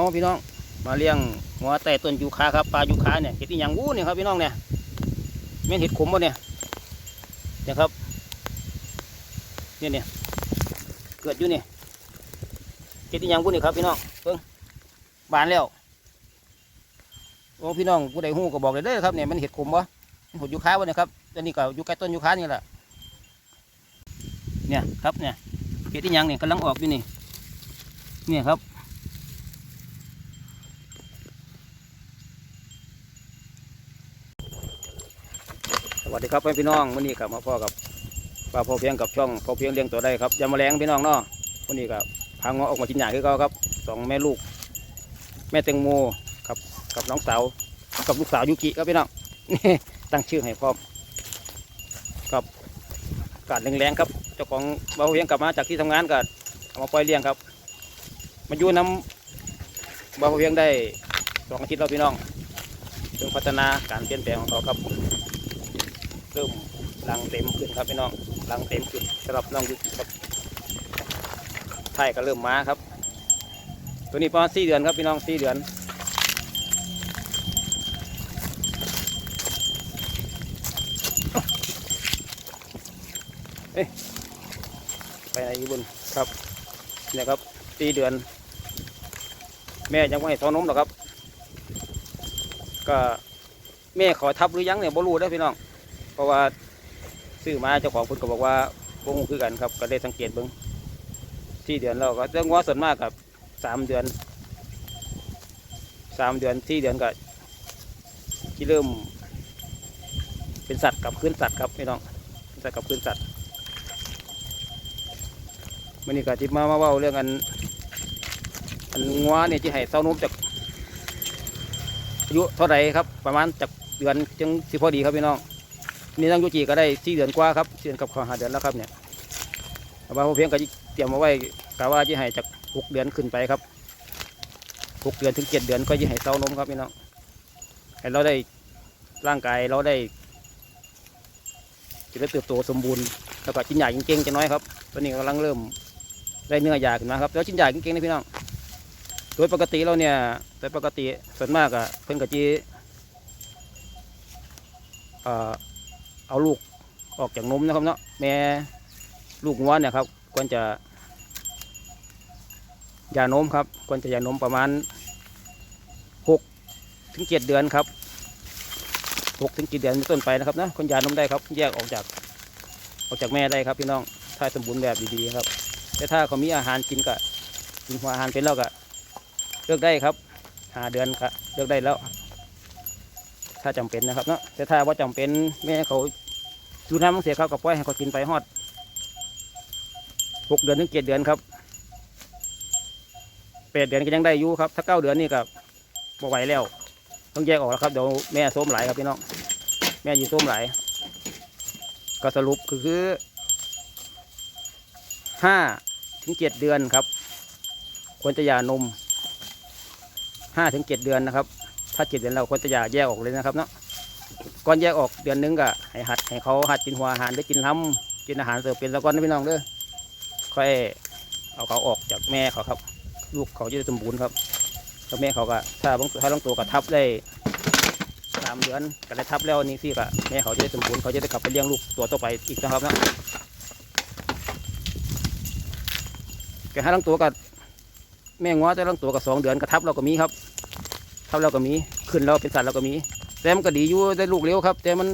เอาพี่น้องมาเลี้ยงหัวแต่ต้นยูคาครับปลายูคาเนี่ยเห็ดอีหยังวู้เนี่ยครับพี่น้องเนี่ยแม่นเห็ดขมบ่เนี่ยเนี่ยครับเนี่ยเนี่ยเกิดอยู่นี่เห็ดอีหยังวู้นี่ครับพี่น้องเพิ่งบานแล้วโอ้พี่น้องผู้ใดหู้ก็บอกเลยเด้อครับเนี่ยมันเห็ดขมบ่หดยูคาบ่เนี่ยครับอันนี้ก็อยู่ใกล้ต้นยูคานี่แหละเนี่ยครับเนี่ยเห็ดอีหยังเนี่ยกำลังออกอยู่นี่เนี่ยครับ วัสดีครับพี่น้องวันนี้กลับมาพ่อกับป้าพ่อเพียงกับช่องพ่อเพียงเลี้ยงตัวได้ครับยามาแรงพี่น้องเนาะวันนี้กับพางเงาะออกมาชิ้นใหญ่คือเขาครับสองแม่ลูก แม่แตงโมกับกับน้องสาวกับลูกสาวยุกิครับพี่น้องนี่ตั้งชื่อให้พร้อมกับกาดแรงๆครับเจ้าของป้าพอเพียงกลับมาจากที่ทำงานก็เอามาปล่อยเลี้ยงครับ มาอยู่น้ำป้าพอเพียงได้สองอาทิตย์แล้วพี่น้องเรื่อพัฒนาการเปลี่ยนแปลงของเขาครับ เริ่มลังเต็มขึ้นครับพี่น้องลังเต็มขึ้นสำหรับน้องยุกิครับไทยก็เริ่มมาครับ ตัวนี้ประมาณสี่เดือนครับพี่น้องสี่เดือนเอ๊ะไปไหนอยู่บนครับเนี่ยครับสี่เดือน แม่ยังไม่ให้ท้องนมหรอกครับ ก็แม่ขอทับหรือยังเนี่ยบ่รู้ได้พี่น้อง ราะว่าซื้อมาเจ้าของเพิ่นก็บอกว่าพวกคือกันครับก็ได้สังเกตเบิ่งที่เดือนแล้วก็เรื่องว่าส่วนมากกับสามเดือนสามเดือนที่เดือนก็ที่เริ่ม เป็นสัตว์กับพื้นสัตว์ครับพี่น้องเป็นสัตว์กับพื้นสัตว์มันนี่ก็จิมามาว่าเรื่องอันอันงัวเนี่ยที่ให้เต้านมจากอายุเท่าไรครับ ประมาณจากเดือนจึงสิพอดีครับพี่น้อง นี่ตั้งยุจิก็ได้สี่เดือนกว่าครับสี่เดือนกับขอหาเดือนแล้วครับเนี่ยแต่ว่าพอเพียงก็เตรียมเอาไว้กะว่าจะให้จากหกเดือนขึ้นไปครับหกเดือนถึงเจ็ดเดือนก็จะให้เต้านมครับพี่น้องให้เราได้ร่างกายเราได้จะได้เติบโตสมบูรณ์แล้วก็ชิ้นใหญ่เก่งๆจะน้อยครับตอนนี้กำลังเริ่มได้เนื้อหญ่ขึ้นมาครับแล้วชิ้นใหญ่เก่งๆนะพี่น้องโดยปกติเราเนี่ยโดยปกติส่วนมากอะเพิ่นกะจีอ่อ เอาลูกออกจากนมนะครับเนาะแม่ลูกงัวเนี่ยครับควรจะยานมครับควรจะยานมประมาณหกถึงเจ็ดเดือนครับหกถึงเจ็ดเดือนเป็นต้นไปนะครับนะคนยานมได้ครับแยกออกจากออกจากแม่ได้ครับพี่น้องถ้าสมบูรณ์แบบดีๆครับ แต่ถ้าเขามีอาหารกินก็กินหัวอาหารเป็นแล้วก็เลือกได้ครับหาเดือนก็เลือกได้แล้ว ถ้าจำเป็นนะครับเนาะแต่ถ้าว่าจำเป็นแม่เขาดูน้ำมันเสียเขาก็ปล่อยให้เขากินไปฮอดหกเดือนถึงเจ็ดเดือนครับแปดเดือนก็ยังได้อยู่ครับ ถ้าเก้าเดือนนี่ก็บ่ไหวแล้ว ต้องแยกออกแล้วครับเดี๋ยวแม่โส้มหลครับพี่น้องแม่อยีโส้มหลก็สรุปคือห้าถึงเจ็ดเดือนครับ ควรจะย่านมห้าถึงเจ็ดเดือนนะครับ ถ้าเจ็ดเดือนเราควรจะหย่าแยกออกเลยนะครับเนาะก่อนแยกออกเดือนหนึงก็ให้หัดให้เขาหัดกินหัวอาหารได้กินทำกินอาหารเสริมเป็นแล้วก่อนนะพี่น้องเด้อค่อยเอาเขาออกจากแม่เขาครับ ลูกเขาจะสมบูรณ์ครับแล้วแม่เขาก็ถ้าบางถ้าบางตัวก็ทับได้สามเดือนก็ได้ทับแล้วนี่สิก็แม่เขาจะได้สมบูรณ์เขาจะได้กลับไปเลี้ยงลูกตัวต่อไปอีกนะครับเนาะแกให้ลังตัวกับแม่งัวแต่ลังตัวกับสองเดือนก็ทับเราก็มีครับ ทับเราก็มีขึ้นเราเป็นสัตว์เราก็มี แต่มันก็ดีอยู่ได้ลูกเร็วครับ แต่มัน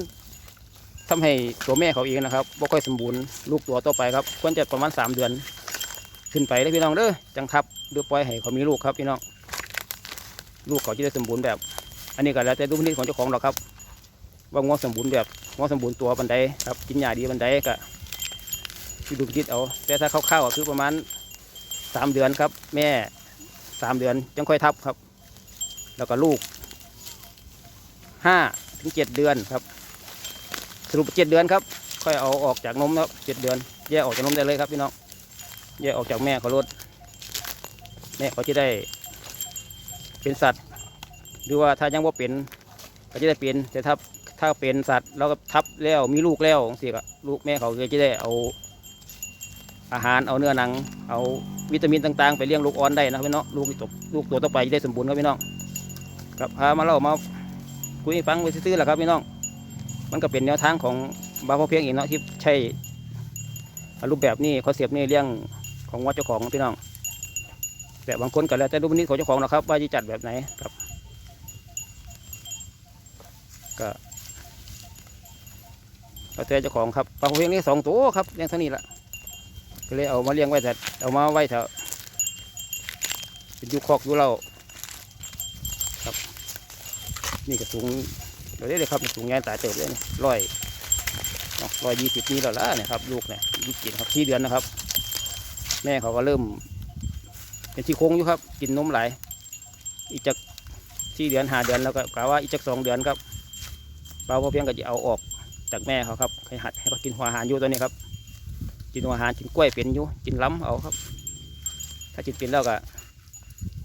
ทำให้ตัวแม่เขาเองนะครับบ่ค่อยสมบูรณ์ลูกตัวต่อไปครับควรจะประมาณสามเดือน ขึ้นไปเลยพี่น้องเด้อจังทับหรือปล่อยให้เขามีลูกครับพี่น้องลูกเขาจะได้สมบูรณ์แบบ อันนี้ก็แล้วแต่ดุลพินิจของเจ้าของหรอกครับ ว่างอสมบูรณ์แบบงอสมบูรณ์ตัวบันไดครับกินยาดีบันไดก็ที่ดุลพินิจเอา แต่ถ้าคร่าวๆก็คือประมาณสามเดือนครับ แม่สามเดือนจังค่อยทับครับ แล้วก็ลูกห้าถึงเจ็ดเดือนครับ สรุปเจ็ดเดือนครับ ค่อยเอาออกจากนมครับเจ็ดเดือน แยกออกจากนมได้เลยครับพี่น้อง แยกออกจากแม่เขาลดแม่เขาจะได้เป็นสัตว์ หรือว่าถ้ายังว่าเป็นก็จะได้เป็น แต่ถ้าถ้าเป็นสัตว์แล้วก็ทับแล้วมีลูกแล้วสิก็ลูกแม่เขาก็จะได้เอาอาหารเอาเนื้อหนัง เอาวิตามินต่างๆ ไปเลี้ยงลูกอ่อนได้นะครับพี่น้องลูกตัวลูกตัวต่อไปจะได้สมบูรณ์ครับพี่น้อง ครับพามาเล่ามาคุยฟังไว้ซื่อๆแหละครับพี่น้อง มันก็เป็นแนวทางของบาวพอเพียงอีกเนาะที่ใช้รูปแบบนี้คอนเซปต์นี้เลี้ยงของวัดเจ้าของพี่น้อง แต่บางคนก็แล้วแต่รูปนิดของเจ้าของนะครับ ว่าจะจัดแบบไหนครับ ก็แล้วแต่เจ้าของครับปลาเพียงนี้สองตัวครับเลี้ยงเท่านี้ละก็เลยเอามาเลี้ยงไว้แต่เอามาไว้เถอะเป็นยูคอกอยูเรา นี่ก็สูงเดี๋ยวนี้เลยครับสูงใหญ่ตาเติบเลยนี่ร้อยร้อยยี่สิบนี่แล้วล่ะนี่ครับ ลูกเนี่ยยี่สิบครับที่เดือนนะครับ แม่เขาก็เริ่ม เป็นที่โค้งอยู่ครับ กินนมไหลอีกจากสี่เดือนหาเดือนแล้วก็กล่าวว่าอีกจากสองเดือนครับเราพอเพียงก็จะเอาออกจากแม่เขาครับให้หัดให้เขากินหัวอาหารอยู่ตัวนี้ครับ กินหัวอาหารกินกล้วยเป็นอยู่กินล้ำเอาครับ ถ้าจิตเป็นแล้วก็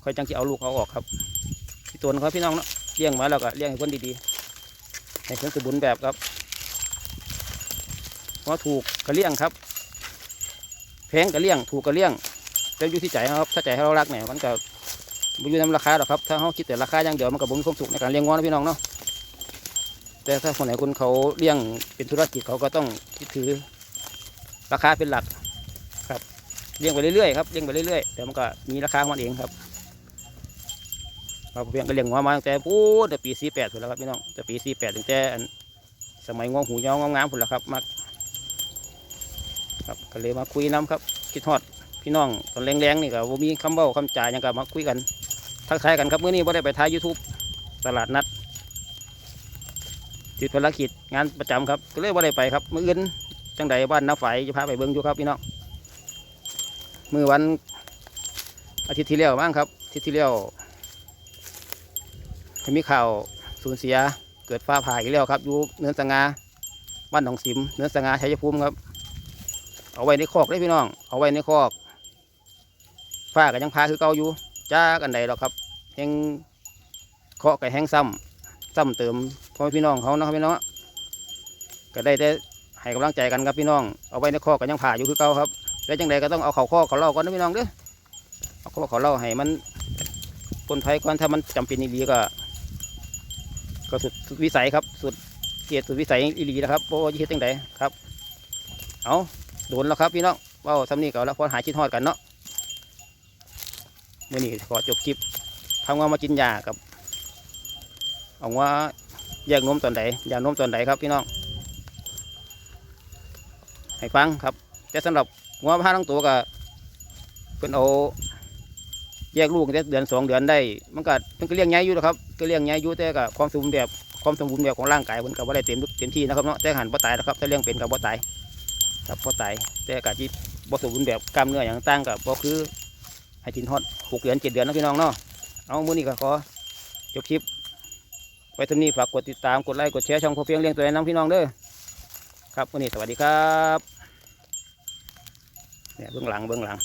ค่อยจังจะเอาลูกเอาออกครับที่ตัวนะครับพี่น้องเนาะ เลี้ยงมาแล้วก็เลี้ยงให้คนดีๆให้เพิ่นสมบูรณ์แบบครับเพราะถูกก็เลี้ยงครับแพงก็เลี้ยงถูกก็เลี้ยงแต่อยู่ที่ใจครับถ้าใจเรารักเนี่ยมันก็อยู่ในราคาหรอกครับถ้าเขาคิดแต่ราคาอย่างเดียวมันก็บ่มีความสุขในการเลี้ยงง้อนะพี่น้องเนาะแต่ถ้าคนไหนคนเขาเลี้ยงเป็นธุรกิจเขาก็ต้องคิดถือราคาเป็นหลักครับเลี้ยงไปเรื่อยๆครับเลี้ยงไปเรื่อยๆแต่มันก็มีราคาของมันเองครับ เราเพียงก็เลี้ยงง้อมาตั้งแต่พูดแต่ปีสี่แปดถึงแล้วครับพี่น้องแต่ปีสี่แปดตั้งแต่สมัยง้อหูยาวงามๆผุนแล้วครับมักครับก็เลยมาคุยน้ำครับคิดฮอดพี่น้องตอนแรงๆนี่ก็บ่มีคำเบ้าคำจ่ายยังก็มาคุยกัน ทักทายกันครับเมื่อนี้ไ่ได้ไปถ่ายยูทูบตลาดนัดติดภารกิจงานประจำครับก็เลยไ่ได้ไปครับมื่ออื่นจังใดบ้านน้าไฝจะพาไปเบิ้งอยู่ครับพี่น้องมือวันอาทิตย์ที่แล้วบ้างครับอาทิตย์ที่แล้ว มีข่าวสูญเสียเกิดฟ้าผ่าอีกแล้วครับอยู่เนินสงาบ้านหนองสิมเนินสงาชัยภูมิครับ เอาไว้ในคอกได้พี่น้อง เอาไว้ในคอกฟ้าก็ยังพาคือเก่าอยู่จ้ากันใดหรอกครับแห้งเคาะกับแห้งซ้ำซ้ำเติมพ่อพี่น้องเขานะครับพี่น้องก็ได้แต่ให้กำลังใจกันครับพี่น้อง เอาไว้ในคอกก็ยังผ่าอยู่คือเก่าครับแล้วจังใดก็ต้องเอาเขาข้อเขาเล่าก่อนนะพี่น้องเด้อเอาข้อเขาเล่าให้มันปนภัยก่อนถ้ามันจำเป็นอีหลีก็ ก็สุดสุดวิสัยครับ สุดเกียรติสุดวิสัยอีหลีนะครับเพราะว่าจะเฮ็ดจังใดครับ เอาโดนแล้วครับพี่น้องเว่าสำนีเก่าแล้วพอหายชิดฮอดกันเนาะมื่อนี้ขอจบคลิปทำงามากินยากับเอาว่าแยกนมตอนไหนยานมตอนไหนครับพี่น้องให้ฟังครับแต่สำหรับงัวพาทั้งตัวก็เป็นเอาแยกลูกแต่เดือนสองเดือนได้ มันก็มันก็เลี้ยงใหญ่อยู่นะครับ ก็เลี้ยงใหญ่อยู่แต่ก็ความสมบูรณ์แบบความสมบูรณ์แบบของร่างกายมันก็บ่ได้เต็มเต็มที่นะครับเนาะแต่หันบ่ตายนะครับถ้าเลี้ยงเป็นกับบ่ตายครับบ่ตายแต่กะที่บ่สมบูรณ์แบบกล้ามเนื้ออย่างต่างกับบ่คือให้กินฮอดหกเดือนเจ็ดเดือนนะพี่น้องเนาะเอามื้อนี้ก็ขอจบคลิปไว้ท่านี้ฝากกดติดตามกดไลค์กดแชร์ช่องพอเพียงเลี้ยงตัวเองน้ำพี่น้องเด้อครับมื้อนี้สวัสดีครับเนี่ยเบื้องหลังเบื้องหลัง